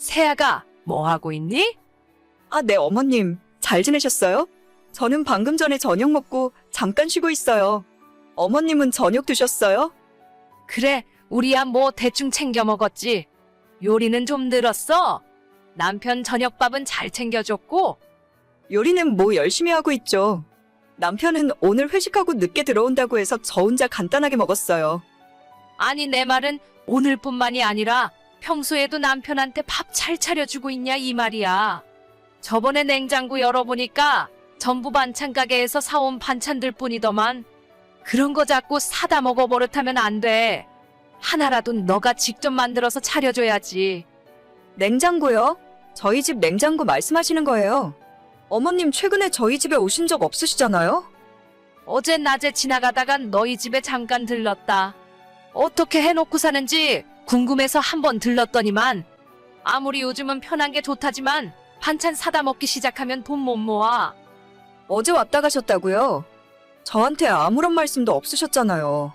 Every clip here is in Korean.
세아가 뭐 하고 있니? 아, 네, 어머님. 잘 지내셨어요? 저는 방금 전에 저녁 먹고 잠깐 쉬고 있어요. 어머님은 저녁 드셨어요? 그래, 우리야 뭐 대충 챙겨 먹었지. 요리는 좀 늘었어. 남편 저녁밥은 잘 챙겨줬고, 요리는 뭐 열심히 하고 있죠. 남편은 오늘 회식하고 늦게 들어온다고 해서 저 혼자 간단하게 먹었어요. 아니 내 말은 오늘뿐만이 아니라 평소에도 남편한테 밥 잘 차려주고 있냐 이 말이야. 저번에 냉장고 열어보니까 전부 반찬 가게에서 사온 반찬들 뿐이더만 그런 거 자꾸 사다 먹어 버릇하면 안 돼. 하나라도 너가 직접 만들어서 차려줘야지. 냉장고요? 저희 집 냉장고 말씀하시는 거예요. 어머님 최근에 저희 집에 오신 적 없으시잖아요? 어제 낮에 지나가다가 너희 집에 잠깐 들렀다. 어떻게 해놓고 사는지 궁금해서 한번 들렀더니만 아무리 요즘은 편한 게 좋다지만 반찬 사다 먹기 시작하면 돈 못 모아. 어제 왔다 가셨다고요? 저한테 아무런 말씀도 없으셨잖아요.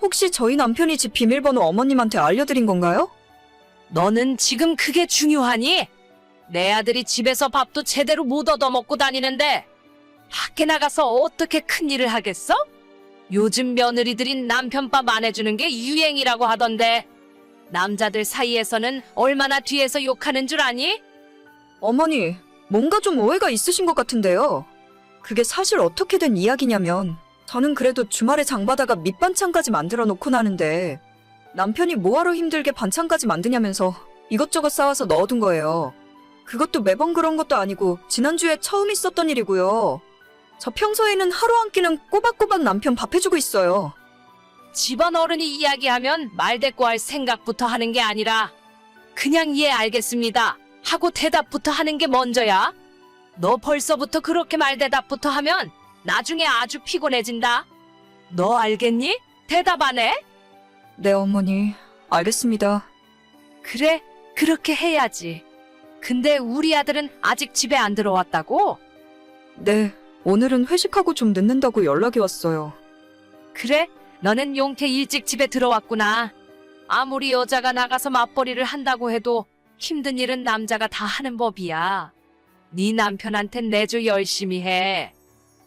혹시 저희 남편이 집 비밀번호 어머님한테 알려드린 건가요? 너는 지금 그게 중요하니? 내 아들이 집에서 밥도 제대로 못 얻어 먹고 다니는데 밖에 나가서 어떻게 큰 일을 하겠어? 요즘 며느리들이 남편 밥 안 해주는 게 유행이라고 하던데 남자들 사이에서는 얼마나 뒤에서 욕하는 줄 아니? 어머니, 뭔가 좀 오해가 있으신 것 같은데요. 그게 사실 어떻게 된 이야기냐면, 저는 그래도 주말에 장바다가 밑반찬까지 만들어 놓고 나는데, 남편이 뭐하러 힘들게 반찬까지 만드냐면서 이것저것 싸와서 넣어둔 거예요. 그것도 매번 그런 것도 아니고, 지난주에 처음 있었던 일이고요. 저 평소에는 하루 한 끼는 꼬박꼬박 남편 밥 해주고 있어요. 집안 어른이 이야기하면 말대꾸할 생각부터 하는 게 아니라 그냥 예 알겠습니다 하고 대답부터 하는 게 먼저야. 너 벌써부터 그렇게 말대답부터 하면 나중에 아주 피곤해진다. 너 알겠니? 대답 안 해? 네, 어머니. 알겠습니다. 그래, 그렇게 해야지. 근데 우리 아들은 아직 집에 안 들어왔다고? 네, 오늘은 회식하고 좀 늦는다고 연락이 왔어요. 그래? 너는 용태 일찍 집에 들어왔구나. 아무리 여자가 나가서 맞벌이를 한다고 해도 힘든 일은 남자가 다 하는 법이야. 네 남편한텐 내조 열심히 해.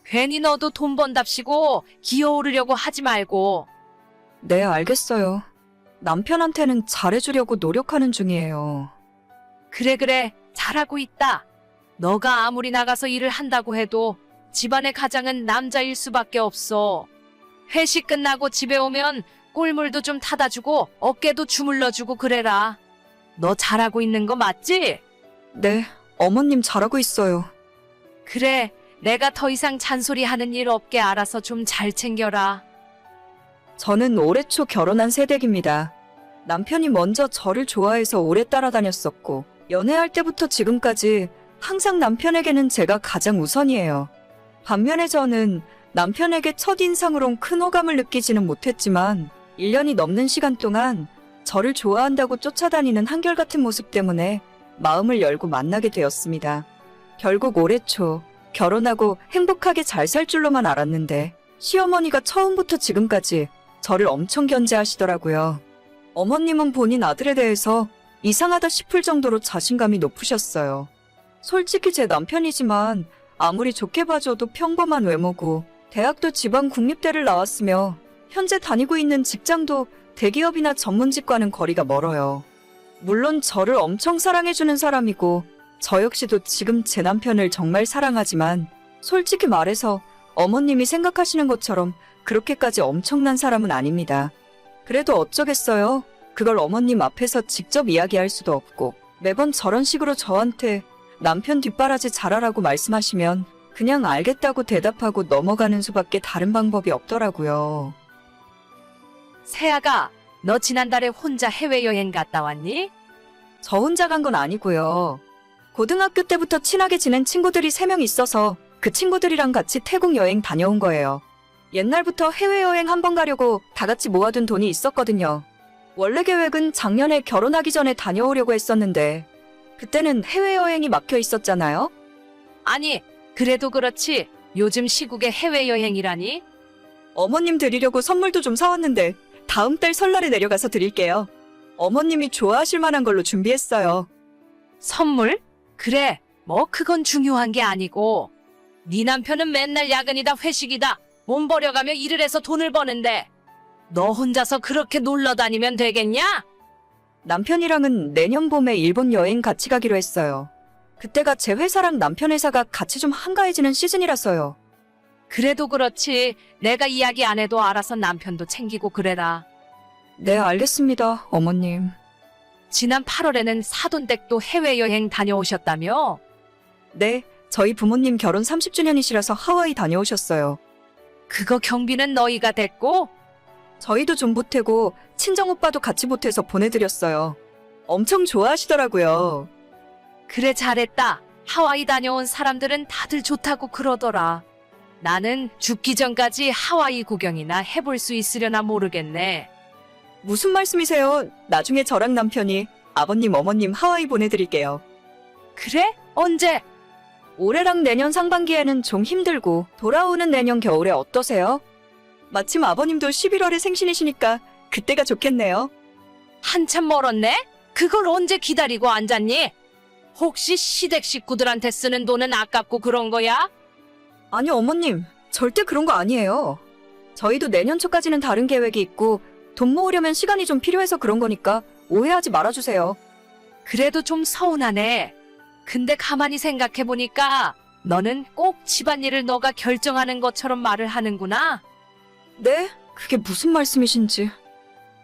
괜히 너도 돈 번답시고 기어오르려고 하지 말고. 네, 알겠어요. 남편한테는 잘해주려고 노력하는 중이에요. 그래 그래 잘하고 있다. 너가 아무리 나가서 일을 한다고 해도 집안의 가장은 남자일 수밖에 없어. 회식 끝나고 집에 오면 꿀물도 좀 타다 주고 어깨도 주물러 주고 그래라. 너 잘하고 있는 거 맞지? 네, 어머님 잘하고 있어요. 그래 내가 더 이상 잔소리 하는 일 없게 알아서 좀 잘 챙겨라. 저는 올해 초 결혼한 새댁입니다. 남편이 먼저 저를 좋아해서 오래 따라다녔었고, 연애할 때부터 지금까지 항상 남편에게는 제가 가장 우선이에요. 반면에 저는 남편에게 첫인상으론 큰 호감을 느끼지는 못했지만, 1년이 넘는 시간 동안 저를 좋아한다고 쫓아다니는 한결같은 모습 때문에 마음을 열고 만나게 되었습니다. 결국 올해 초 결혼하고 행복하게 잘 살 줄로만 알았는데, 시어머니가 처음부터 지금까지 저를 엄청 견제하시더라고요. 어머님은 본인 아들에 대해서 이상하다 싶을 정도로 자신감이 높으셨어요. 솔직히 제 남편이지만 아무리 좋게 봐줘도 평범한 외모고 대학도 지방 국립대를 나왔으며 현재 다니고 있는 직장도 대기업이나 전문직과는 거리가 멀어요. 물론 저를 엄청 사랑해주는 사람이고 저 역시도 지금 제 남편을 정말 사랑하지만 솔직히 말해서 어머님이 생각하시는 것처럼 그렇게까지 엄청난 사람은 아닙니다. 그래도 어쩌겠어요. 그걸 어머님 앞에서 직접 이야기할 수도 없고 매번 저런 식으로 저한테 남편 뒷바라지 잘하라고 말씀하시면 그냥 알겠다고 대답하고 넘어가는 수밖에 다른 방법이 없더라고요. 세아가 너 지난달에 혼자 해외여행 갔다 왔니? 저 혼자 간 건 아니고요. 고등학교 때부터 친하게 지낸 친구들이 3명 있어서 그 친구들이랑 같이 태국 여행 다녀온 거예요. 옛날부터 해외여행 한 번 가려고 다 같이 모아둔 돈이 있었거든요. 원래 계획은 작년에 결혼하기 전에 다녀오려고 했었는데 그때는 해외여행이 막혀 있었잖아요. 아니 그래도 그렇지 요즘 시국에 해외여행이라니? 어머님 드리려고 선물도 좀 사왔는데 다음 달 설날에 내려가서 드릴게요. 어머님이 좋아하실 만한 걸로 준비했어요. 선물? 그래, 뭐 그건 중요한 게 아니고. 네 남편은 맨날 야근이다 회식이다 몸 버려가며 일을 해서 돈을 버는데 너 혼자서 그렇게 놀러 다니면 되겠냐? 남편이랑은 내년 봄에 일본 여행 같이 가기로 했어요. 그때가 제 회사랑 남편 회사가 같이 좀 한가해지는 시즌이라서요. 그래도 그렇지. 내가 이야기 안 해도 알아서 남편도 챙기고 그래라. 네, 알겠습니다, 어머님. 지난 8월에는 사돈댁도 해외여행 다녀오셨다며? 네, 저희 부모님 결혼 30주년이시라서 하와이 다녀오셨어요. 그거 경비는 너희가 됐고? 저희도 좀 보태고 친정 오빠도 같이 보태서 보내드렸어요. 엄청 좋아하시더라고요. 그래 잘했다. 하와이 다녀온 사람들은 다들 좋다고 그러더라. 나는 죽기 전까지 하와이 구경이나 해볼 수 있으려나 모르겠네. 무슨 말씀이세요? 나중에 저랑 남편이 아버님, 어머님 하와이 보내드릴게요. 그래? 언제? 올해랑 내년 상반기에는 좀 힘들고 돌아오는 내년 겨울에 어떠세요? 마침 아버님도 11월에 생신이시니까 그때가 좋겠네요. 한참 멀었네? 그걸 언제 기다리고 앉았니? 혹시 시댁 식구들한테 쓰는 돈은 아깝고 그런 거야? 아니 어머님 절대 그런 거 아니에요. 저희도 내년 초까지는 다른 계획이 있고 돈 모으려면 시간이 좀 필요해서 그런 거니까 오해하지 말아주세요. 그래도 좀 서운하네. 근데 가만히 생각해보니까 너는 꼭 집안일을 너가 결정하는 것처럼 말을 하는구나. 네? 그게 무슨 말씀이신지.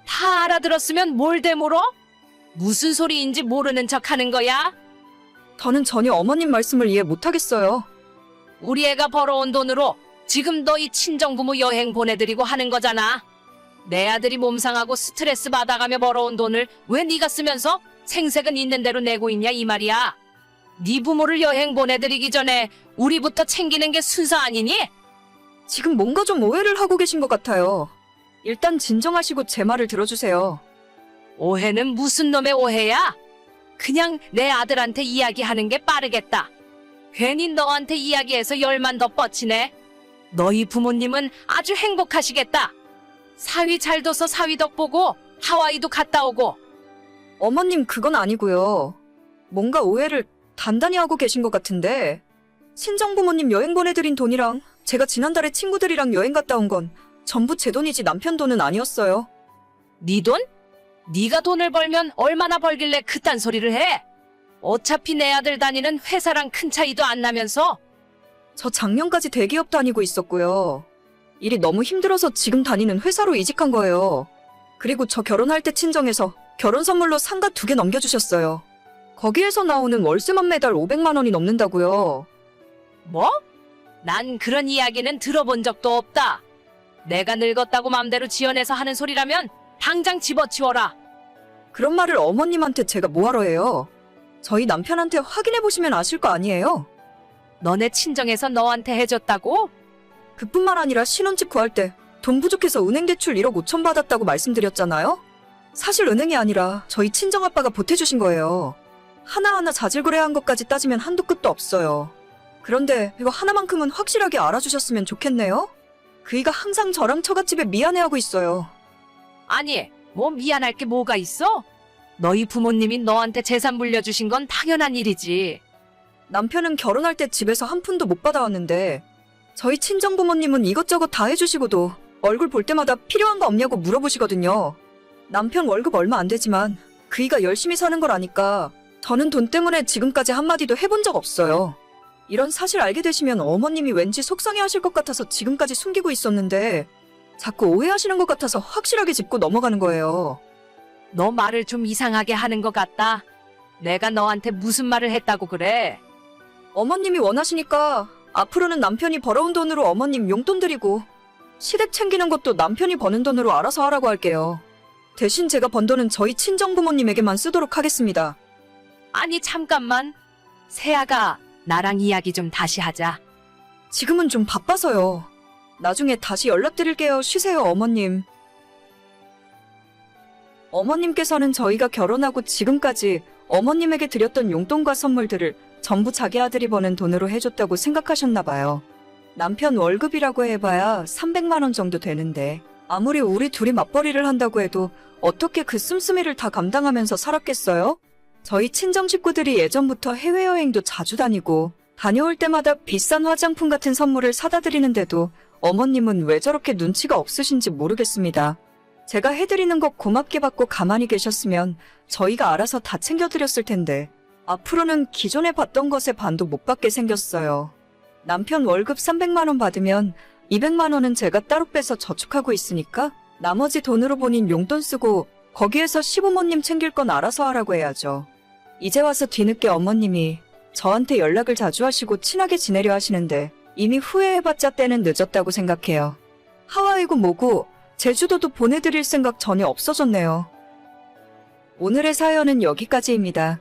다 알아들었으면 뭘 되물어? 무슨 소리인지 모르는 척 하는 거야? 저는 전혀 어머님 말씀을 이해 못하겠어요. 우리 애가 벌어온 돈으로 지금 너희 친정부모 여행 보내드리고 하는 거잖아. 내 아들이 몸 상하고 스트레스 받아가며 벌어온 돈을 왜 네가 쓰면서 생색은 있는 대로 내고 있냐 이 말이야. 네 부모를 여행 보내드리기 전에 우리부터 챙기는 게 순서 아니니? 지금 뭔가 좀 오해를 하고 계신 것 같아요. 일단 진정하시고 제 말을 들어주세요. 오해는 무슨 놈의 오해야? 그냥 내 아들한테 이야기하는 게 빠르겠다. 괜히 너한테 이야기해서 열만 더 뻗치네. 너희 부모님은 아주 행복하시겠다. 사위 잘 둬서 사위 덕 보고 하와이도 갔다 오고 어머님 그건 아니고요. 뭔가 오해를 단단히 하고 계신 것 같은데 친정 부모님 여행 보내드린 돈이랑 제가 지난달에 친구들이랑 여행 갔다 온 건 전부 제 돈이지 남편 돈은 아니었어요. 네 돈? 네가 돈을 벌면 얼마나 벌길래 그딴 소리를 해? 어차피 내 아들 다니는 회사랑 큰 차이도 안 나면서 저 작년까지 대기업 다니고 있었고요. 일이 너무 힘들어서 지금 다니는 회사로 이직한 거예요. 그리고 저 결혼할 때 친정에서 결혼 선물로 상가 두 개 넘겨주셨어요. 거기에서 나오는 월세만 매달 500만 원이 넘는다고요. 뭐? 난 그런 이야기는 들어본 적도 없다. 내가 늙었다고 맘대로 지어내서 하는 소리라면 당장 집어치워라. 그런 말을 어머님한테 제가 뭐하러 해요? 저희 남편한테 확인해 보시면 아실 거 아니에요? 너네 친정에서 너한테 해줬다고? 그뿐만 아니라 신혼집 구할 때 돈 부족해서 은행 대출 1억 5천 받았다고 말씀드렸잖아요? 사실 은행이 아니라 저희 친정아빠가 보태주신 거예요. 하나하나 자질구레한 것까지 따지면 한도 끝도 없어요. 그런데 이거 하나만큼은 확실하게 알아주셨으면 좋겠네요? 그이가 항상 저랑 처갓집에 미안해하고 있어요. 아니, 뭐 미안할 게 뭐가 있어? 너희 부모님이 너한테 재산 물려주신 건 당연한 일이지. 남편은 결혼할 때 집에서 한 푼도 못 받아왔는데 저희 친정 부모님은 이것저것 다 해주시고도 얼굴 볼 때마다 필요한 거 없냐고 물어보시거든요. 남편 월급 얼마 안 되지만 그이가 열심히 사는 걸 아니까 저는 돈 때문에 지금까지 한마디도 해본 적 없어요. 이런 사실 알게 되시면 어머님이 왠지 속상해 하실 것 같아서 지금까지 숨기고 있었는데 자꾸 오해하시는 것 같아서 확실하게 짚고 넘어가는 거예요. 너 말을 좀 이상하게 하는 것 같다. 내가 너한테 무슨 말을 했다고 그래? 어머님이 원하시니까 앞으로는 남편이 벌어온 돈으로 어머님 용돈 드리고 시댁 챙기는 것도 남편이 버는 돈으로 알아서 하라고 할게요. 대신 제가 번 돈은 저희 친정 부모님에게만 쓰도록 하겠습니다. 아니, 잠깐만. 세아가 나랑 이야기 좀 다시 하자. 지금은 좀 바빠서요. 나중에 다시 연락드릴게요. 쉬세요, 어머님. 어머님께서는 저희가 결혼하고 지금까지 어머님에게 드렸던 용돈과 선물들을 전부 자기 아들이 버는 돈으로 해줬다고 생각하셨나 봐요. 남편 월급이라고 해봐야 300만 원 정도 되는데 아무리 우리 둘이 맞벌이를 한다고 해도 어떻게 그 씀씀이를 다 감당하면서 살았겠어요? 저희 친정 식구들이 예전부터 해외여행도 자주 다니고 다녀올 때마다 비싼 화장품 같은 선물을 사다 드리는데도 어머님은 왜 저렇게 눈치가 없으신지 모르겠습니다. 제가 해드리는 거 고맙게 받고 가만히 계셨으면 저희가 알아서 다 챙겨드렸을 텐데 앞으로는 기존에 받던 것의 반도 못 받게 생겼어요. 남편 월급 300만 원 받으면 200만 원은 제가 따로 빼서 저축하고 있으니까 나머지 돈으로 본인 용돈 쓰고 거기에서 시부모님 챙길 건 알아서 하라고 해야죠. 이제 와서 뒤늦게 어머님이 저한테 연락을 자주 하시고 친하게 지내려 하시는데 이미 후회해봤자 때는 늦었다고 생각해요. 하와이고 뭐고 제주도도 보내드릴 생각 전혀 없어졌네요. 오늘의 사연은 여기까지입니다.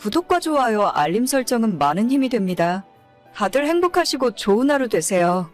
구독과 좋아요, 알림 설정은 많은 힘이 됩니다. 다들 행복하시고 좋은 하루 되세요.